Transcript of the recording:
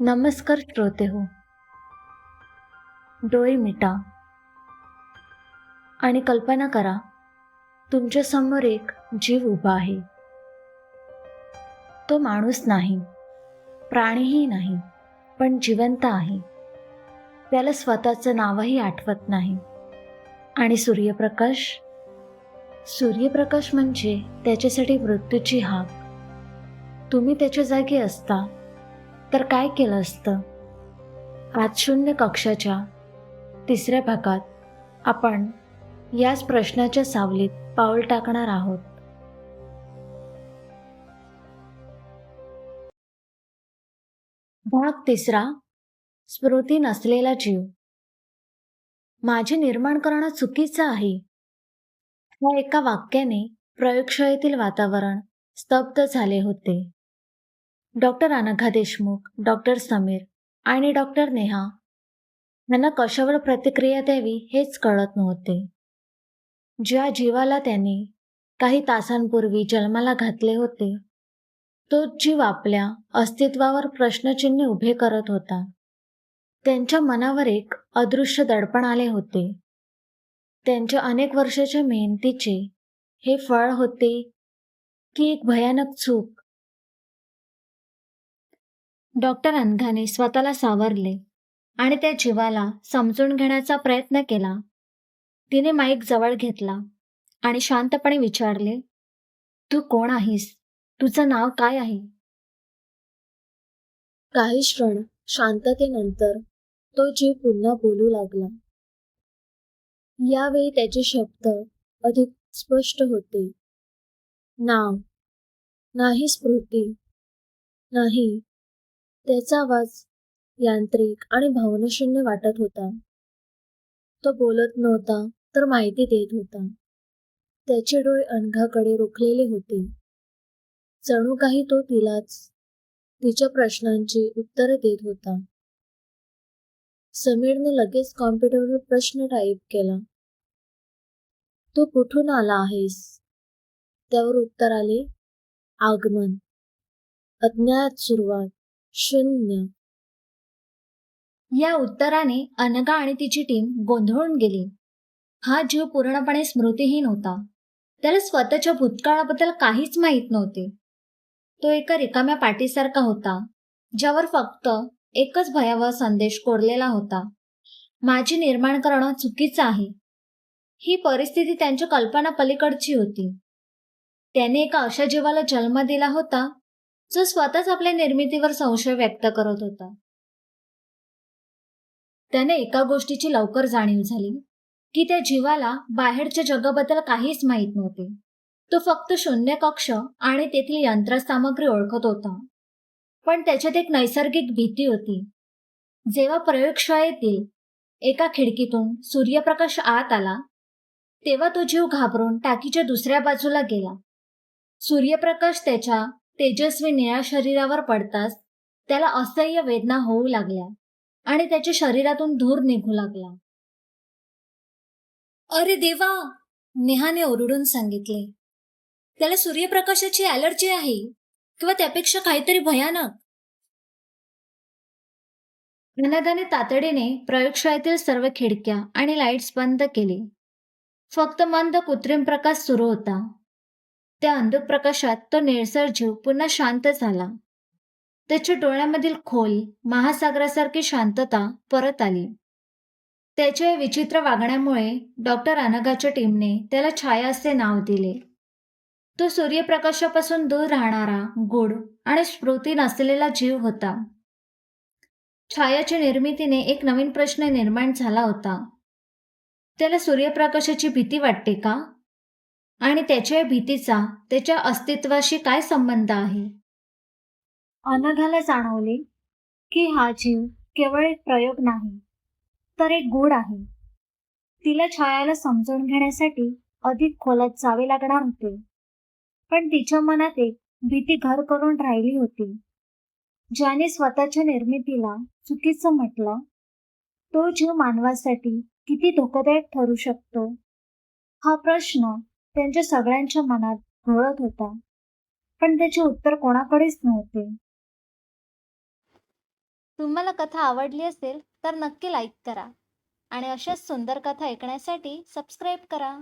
नमस्कार श्रोते हो. डोळे मिटा. आणि कल्पना करा तुमच्यासमोर एक जीव उभा आहे. तो माणूस नाही प्राणीही नाही पण जिवंत आहे. त्याला स्वतःचं नावही आठवत नाही. आणि सूर्यप्रकाश? सूर्यप्रकाश म्हणजे त्याच्यासाठी मृत्यूची हाक. तुम्ही त्याच्या जागी असता. तर काय केलं असतं? आज शून्य कक्षाच्या तिसऱ्या भागात आपण याच प्रश्नाच्या सावलीत पाऊल टाकणार आहोत. भाग तिसरा स्मृती नसलेला जीव. माझे निर्माण करणं चुकीचं आहे. ह्या एका वाक्याने प्रयोगशाळेतील वातावरण स्तब्ध झाले होते. डॉक्टर अनघा देशमुख डॉक्टर समीर आणि डॉक्टर नेहा. यांना कशावर प्रतिक्रिया द्यावी हेच कळत नव्हते. ज्या जीवाला त्यांनी काही तासांपूर्वी जन्माला घातले होते तो जीव आपल्या अस्तित्वावर प्रश्नचिन्ह उभे करत होता. त्यांच्या मनावर एक अदृश्य दडपण आले होते. त्यांच्या अनेक वर्षाच्या मेहनतीचे हे फळ होते की एक भयानक चूक डॉक्टर अनघाने स्वतःला सावरले आणि त्या जीवाला समजून घेण्याचा प्रयत्न केला. तिने माईक जवळ घेतला आणि शांतपणे विचारले तू कोण आहेस? तुझं नाव काय आहे? काही क्षण शांततेनंतर तो जीव पुन्हा बोलू लागला. यावेळी त्याचे शब्द अधिक स्पष्ट होते. नाव. नाही स्मृती. नाही त्याचा आवाज यांत्रिक आणि भावनाशून्य वाटत होता. तो बोलत नव्हता तर माहिती देत होता. त्याचे डोळे अनघाकडे रोखलेले होते. जणू काही तो तिलाच तिच्या प्रश्नांची उत्तरे देत होता. समीरने लगेच कॉम्प्युटरवर प्रश्न टाईप केला. तू कुठून आला आहेस? त्यावर उत्तर आले आगमन. अज्ञात सुरुवात. शून्य. या उत्तराने अनगा आणि तिची टीम गोंधळून गेली. हा जीव पूर्णपणे स्मृतीहीन होता त्याला स्वतःच्या भूतकाळाबद्दल काहीच माहीत नव्हते. तो एका रिकाम्या पाठीसारखा होता ज्यावर फक्त एकच भयावह संदेश कोरलेला होता. माझी निर्माण करणं चुकीचं आहे. ही परिस्थिती त्यांच्या कल्पना पलीकडची होती. त्याने एका अशा जीवाला जन्म दिला होता जो स्वतःच आपल्या निर्मितीवर संशय व्यक्त करत होता. त्याने एका गोष्टीची लवकर जाणीव झाली की त्या जीवाला बाहेरच्या जगाबद्दल काहीच माहीत नव्हते. तो फक्त शून्य कक्ष आणि तेथील यंत्रसामग्री ओळखत होता. पण त्याच्यात एक नैसर्गिक भीती होती. जेव्हा प्रयोगशाळेतील एका खिडकीतून सूर्यप्रकाश आत आला तेव्हा तो जीव घाबरून टाकीच्या दुसऱ्या बाजूला गेला. सूर्यप्रकाश त्याच्या तेजस्वी निळ्या शरीरावर पडताच त्याला असह्य वेदना होऊ लागल्या आणि त्याच्या शरीरातून धूर निघू लागला. अरे देवा! नेहाने ओरडून सांगितले. त्याला सूर्यप्रकाशाची अलर्जी आहे किंवा त्यापेक्षा काहीतरी भयानक. अनादाने तातडीने प्रयोगशाळेतील सर्व खिडक्या आणि लाईट्स बंद केले. फक्त मंद कृत्रिम प्रकाश सुरू होता. त्या अंधप्रकाशात तो निळसर जीव पुन्हा शांत झाला. त्याच्या डोळ्यामधील खोल महासागरासारखी शांतता परत आली. त्याच्या या विचित्र वागण्यामुळे डॉक्टर अनघाच्या टीमने त्याला छाया असे नाव दिले. तो सूर्यप्रकाशापासून दूर राहणारा गुड आणि स्मृती नसलेला जीव होता. छायाच्या निर्मितीने एक नवीन प्रश्न निर्माण झाला होता. त्याला सूर्यप्रकाशाची भीती वाटते का? आणि त्याच्या भीतीचा त्याच्या अस्तित्वाशी काय संबंध आहे? अनघाला जाणवले की हा जीव केवळ एक प्रयोग नाही तर एक गोड आहे. तिला छायाला समजून घेण्यासाठी अधिक खोलात जावे लागणार होते. पण तिच्या मनात एक भीती घर करून राहिली होती. ज्याने स्वतःच्या निर्मितीला चुकीचं म्हटलं तो जीव मानवासाठी किती धोकादायक ठरू शकतो? हा प्रश्न त्यांच्या सगळ्यांच्या मनात घोळत होता. पण त्याचे उत्तर कोणाकडेच नव्हते. तुम्हाला कथा आवडली असेल तर नक्की लाईक करा. आणि अशाच सुंदर कथा ऐकण्यासाठी सबस्क्राईब करा.